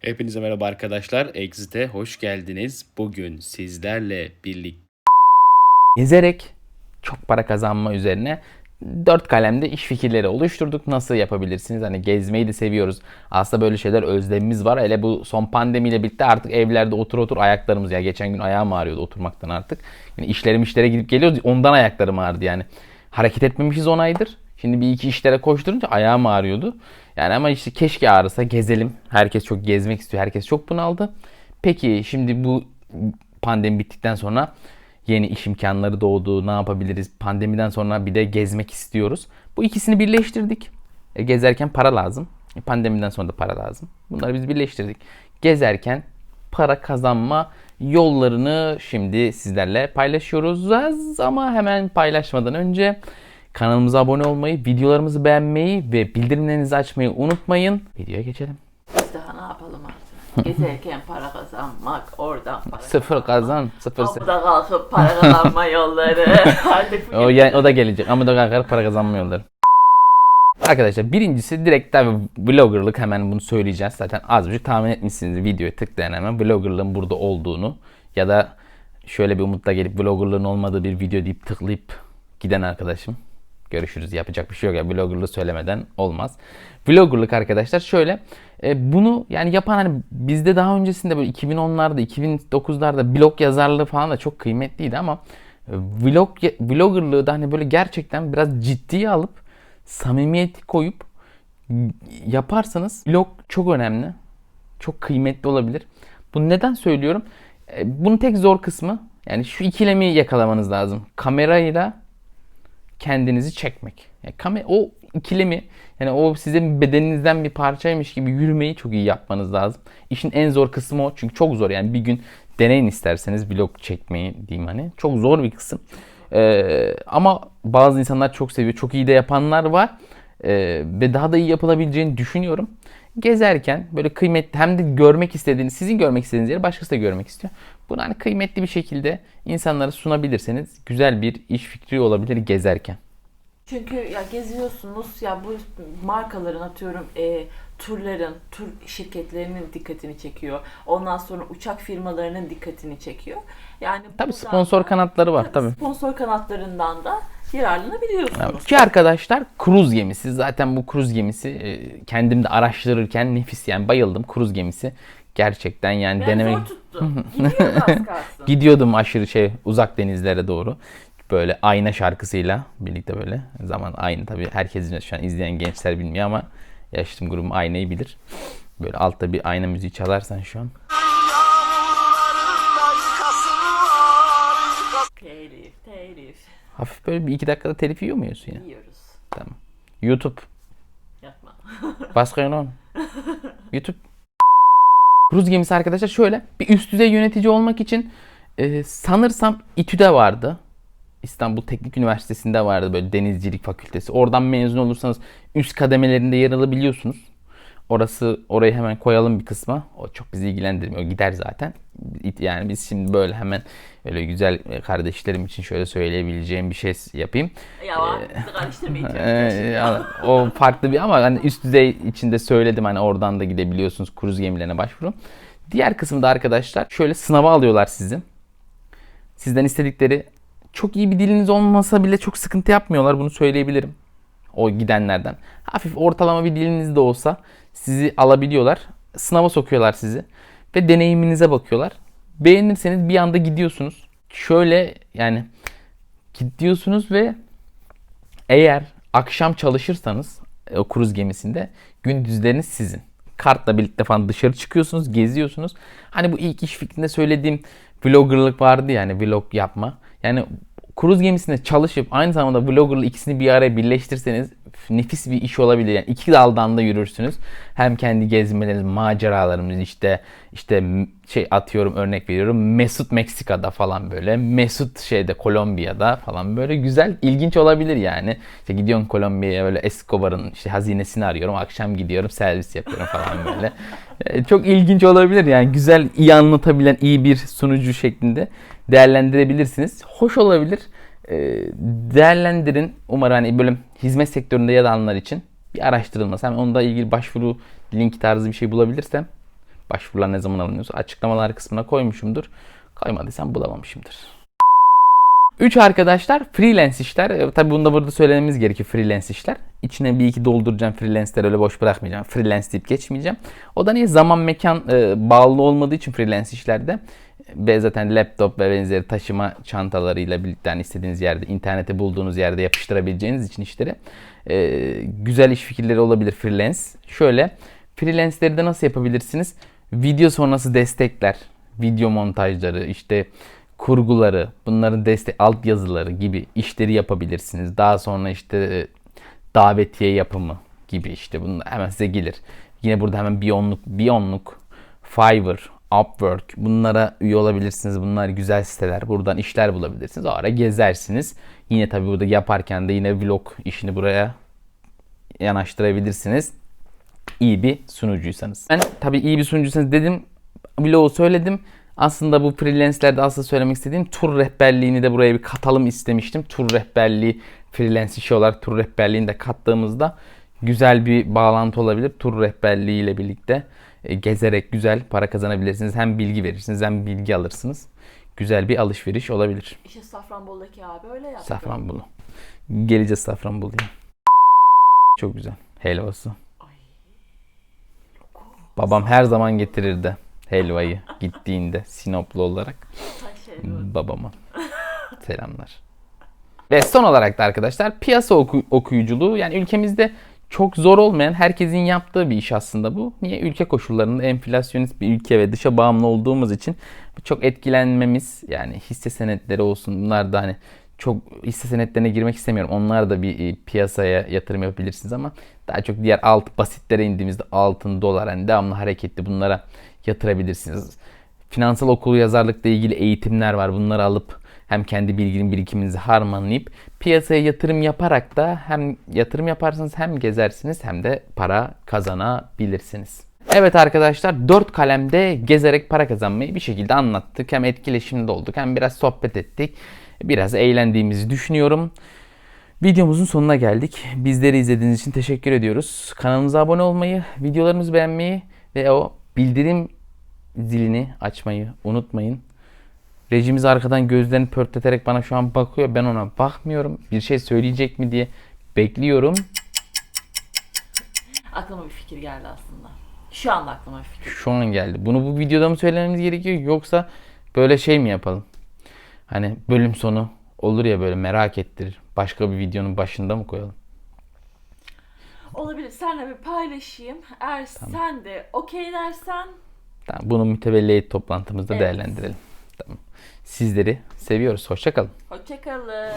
Hepinize merhaba arkadaşlar. Exit'e hoş geldiniz. Bugün sizlerle birlikte gezerek çok para kazanma üzerine dört kalemde iş fikirleri oluşturduk. Nasıl yapabilirsiniz? Hani gezmeyi de seviyoruz. Aslında böyle şeyler özlemimiz var. Hele bu son pandemiyle birlikte artık evlerde otur otur ayaklarımız ya geçen gün ayağım ağrıyordu oturmaktan artık. Yani işlerim işlere gidip geliyoruz. Ondan ayaklarım ağrıdı yani. Hareket etmemişiz 10 aydır. Şimdi bir iki işlere koşturunca ayağım ağrıyordu. Yani ama işte keşke ağrısa gezelim. Herkes çok gezmek istiyor. Herkes çok bunaldı. Peki şimdi bu pandemi bittikten sonra yeni iş imkanları doğdu. Ne yapabiliriz? Pandemiden sonra bir de gezmek istiyoruz. Bu ikisini birleştirdik. E, gezerken para lazım. E, pandemiden sonra da para lazım. Bunları biz birleştirdik. Gezerken para kazanma yollarını şimdi sizlerle paylaşıyoruz. Ama hemen paylaşmadan önce kanalımıza abone olmayı, videolarımızı beğenmeyi ve bildirimlerinizi açmayı unutmayın. Videoya geçelim. Biz daha ne yapalım artık? Gezerken para kazanmak, oradan para Sıfır kazan, sıfır sıfır. Kapıda kalkıp para kazanma yolları. Artık O, yani, o da gelecek ama da kalkarak para kazanma yolları. Arkadaşlar birincisi direkt tabi vloggerlık hemen bunu söyleyeceğiz. Zaten az buçuk tahmin etmişsiniz videoya tıklayan hemen vloggerlığın burada olduğunu ya da şöyle bir umutla gelip vloggerlığın olmadığı bir video deyip tıklayıp giden arkadaşım. Görüşürüz yapacak bir şey yok ya vloggerlığı söylemeden olmaz. Vloggerlık arkadaşlar şöyle e, bunu yani yapan hani bizde daha öncesinde böyle 2010'larda 2009'larda blog yazarlığı falan da çok kıymetliydi ama vlog vloggerlığı da hani böyle gerçekten biraz ciddiye alıp samimiyeti koyup yaparsanız vlog çok önemli. Çok kıymetli olabilir. Bunu neden söylüyorum? E, bunun tek zor kısmı yani şu ikilemi yakalamanız lazım. Kamerayla kendinizi çekmek. Yani o ikilemi yani o sizin bedeninizden bir parçaymış gibi yürümeyi çok iyi yapmanız lazım. İşin en zor kısmı o. Çünkü çok zor yani bir gün deneyin isterseniz vlog çekmeyi diyeyim hani. Çok zor bir kısım. Ee, ama bazı insanlar çok seviyor. Çok iyi de yapanlar var. Ee, ve daha da iyi yapılabileceğini düşünüyorum. Gezerken böyle kıymetli hem de görmek istediğiniz, sizin görmek istediğiniz yeri başkası da görmek istiyor. Bunu hani kıymetli bir şekilde insanlara sunabilirseniz güzel bir iş fikri olabilir gezerken. Çünkü ya geziyorsunuz ya bu markaların atıyorum e, turların, tur şirketlerinin dikkatini çekiyor. Ondan sonra uçak firmalarının dikkatini çekiyor. Yani Tabii sponsor kanatları var tabii. Sponsor kanatlarından da yararlanabiliyorsunuz. Ki arkadaşlar kruz gemisi zaten bu kruz gemisi e, kendim de araştırırken nefis yani bayıldım kruz gemisi. Gerçekten yani Ben denemek zor tuttum. Gidiyordum aşırı şey uzak denizlere doğru. Böyle ayna şarkısıyla birlikte böyle zaman aynı tabii herkesin şu an izleyen gençler bilmiyor ama yaşlım grubum aynayı bilir. Böyle altta bir ayna müziği çalarsan şu an. telif, telif. Hafif böyle bir iki dakikada telif yiyor muyuz yine? Yiyoruz. Tamam. YouTube. Yapma. Başka yok. YouTube. Kruz gemisi arkadaşlar şöyle bir üst düzey yönetici olmak için e, sanırsam İTÜ'de vardı. İstanbul Teknik Üniversitesi'nde vardı böyle denizcilik fakültesi. Oradan mezun olursanız üst kademelerinde yer alabiliyorsunuz. Orası orayı hemen koyalım bir kısma. O çok bizi ilgilendirmiyor. Gider zaten. Yani biz şimdi böyle hemen öyle güzel kardeşlerim için şöyle söyleyebileceğim bir şey yapayım. Ya bizi karıştırmayacağım. Ee, ya, o farklı bir ama hani üst düzey içinde söyledim hani oradan da gidebiliyorsunuz kruz gemilerine başvurun. Diğer kısımda arkadaşlar şöyle sınava alıyorlar sizi. Sizden istedikleri çok iyi bir diliniz olmasa bile çok sıkıntı yapmıyorlar bunu söyleyebilirim. O gidenlerden. Hafif ortalama bir diliniz de olsa sizi alabiliyorlar. Sınava sokuyorlar sizi ve deneyiminize bakıyorlar. Beğenirseniz bir anda gidiyorsunuz. Şöyle yani gidiyorsunuz ve eğer akşam çalışırsanız e, o kruz gemisinde gündüzleriniz sizin. Kartla birlikte falan dışarı çıkıyorsunuz, geziyorsunuz. Hani bu ilk iş fikrinde söylediğim vloggerlık vardı yani vlog yapma. Yani kruz gemisinde çalışıp aynı zamanda vloggerlık ikisini bir araya birleştirseniz nefis bir iş olabilir. Yani iki daldan da yürürsünüz. Hem kendi gezmeleriniz, maceralarımız işte işte şey atıyorum örnek veriyorum. Mesut Meksika'da falan böyle. Mesut şeyde Kolombiya'da falan böyle güzel ilginç olabilir yani. İşte gidiyorum Kolombiya'ya böyle Escobar'ın işte hazinesini arıyorum. Akşam gidiyorum servis yapıyorum falan böyle. E, Çok ilginç olabilir yani güzel iyi anlatabilen iyi bir sunucu şeklinde değerlendirebilirsiniz. Hoş olabilir. E, Değerlendirin. Umarım hani böyle hizmet sektöründe yer alanlar için bir araştırılması. Hem onunla ilgili başvuru link tarzı bir şey bulabilirsem Başvurular ne zaman alınıyorsa açıklamalar kısmına koymuşumdur. Koymadıysam bulamamışımdır. Üç arkadaşlar freelance işler. E, tabii bunu da burada söylememiz gerekiyor freelance işler. İçine bir iki dolduracağım freelance'leri öyle boş bırakmayacağım. Freelance deyip geçmeyeceğim. O da niye? Zaman mekan e, bağlı olmadığı için freelance işlerde ve zaten laptop ve benzeri taşıma çantalarıyla birlikte hani istediğiniz yerde, internette bulduğunuz yerde yapıştırabileceğiniz için işleri e, güzel iş fikirleri olabilir freelance. Şöyle freelance'leri de nasıl yapabilirsiniz? Video sonrası destekler, video montajları, işte kurguları, bunların destek alt yazıları gibi işleri yapabilirsiniz. Daha sonra işte e, davetiye yapımı gibi işte bunlar hemen size gelir. Yine burada hemen Biyonluk, Biyonluk, Fiverr, Upwork bunlara üye olabilirsiniz. Bunlar güzel siteler. Buradan işler bulabilirsiniz. O ara gezersiniz. Yine tabii burada yaparken de yine vlog işini buraya yanaştırabilirsiniz. İyi bir sunucuysanız. Ben tabii iyi bir sunucuysanız dedim. Vlogu söyledim. Aslında bu freelancelerde asıl söylemek istediğim tur rehberliğini de buraya bir katalım istemiştim. Tur rehberliği freelance işi olarak tur rehberliğini de kattığımızda güzel bir bağlantı olabilir. Tur rehberliği ile birlikte gezerek güzel para kazanabilirsiniz. Hem bilgi verirsiniz hem bilgi alırsınız. Güzel bir alışveriş olabilir. İşte Safranbolu'daki abi öyle yaptı. Safranbolu. Geleceğiz Safranbolu'ya. Çok güzel. Helvası. Babam her zaman getirirdi helvayı gittiğinde Sinoplu olarak şey, babama. Selamlar. Ve son olarak da arkadaşlar piyasa oku- okuyuculuğu yani ülkemizde çok zor olmayan herkesin yaptığı bir iş aslında bu. Niye? Ülke koşullarında enflasyonist bir ülke ve dışa bağımlı olduğumuz için çok etkilenmemiz yani hisse senetleri olsun bunlar da hani çok hisse senetlerine girmek istemiyorum. Onlar da bir e, piyasaya yatırım yapabilirsiniz ama daha çok diğer alt basitlere indiğimizde altın, dolar hani devamlı hareketli bunlara yatırabilirsiniz. Finansal okul yazarlıkla ilgili eğitimler var. Bunları alıp hem kendi bilginin birikiminizi harmanlayıp piyasaya yatırım yaparak da hem yatırım yaparsınız hem gezersiniz hem de para kazanabilirsiniz. Evet arkadaşlar dört kalemde gezerek para kazanmayı bir şekilde anlattık. Hem etkileşimde olduk hem biraz sohbet ettik. Biraz eğlendiğimizi düşünüyorum. Videomuzun sonuna geldik. Bizleri izlediğiniz için teşekkür ediyoruz. Kanalımıza abone olmayı, videolarımızı beğenmeyi ve o bildirim zilini açmayı unutmayın. Rejimiz arkadan gözlerini pörtleterek bana şu an bakıyor. Ben ona bakmıyorum. Bir şey söyleyecek mi diye bekliyorum. Aklıma bir fikir geldi aslında. Şu anda aklıma bir fikir. Şu an geldi. Bunu bu videoda mı söylememiz gerekiyor yoksa böyle şey mi yapalım? Hani bölüm sonu olur ya böyle merak ettirir. Başka bir videonun başında mı koyalım? Olabilir. Seninle bir paylaşayım. Eğer sen de okey dersen Tamam, bunu mütevelliyet toplantımızda Evet. değerlendirelim. Sizleri seviyoruz. Hoşçakalın. hoşçakalın.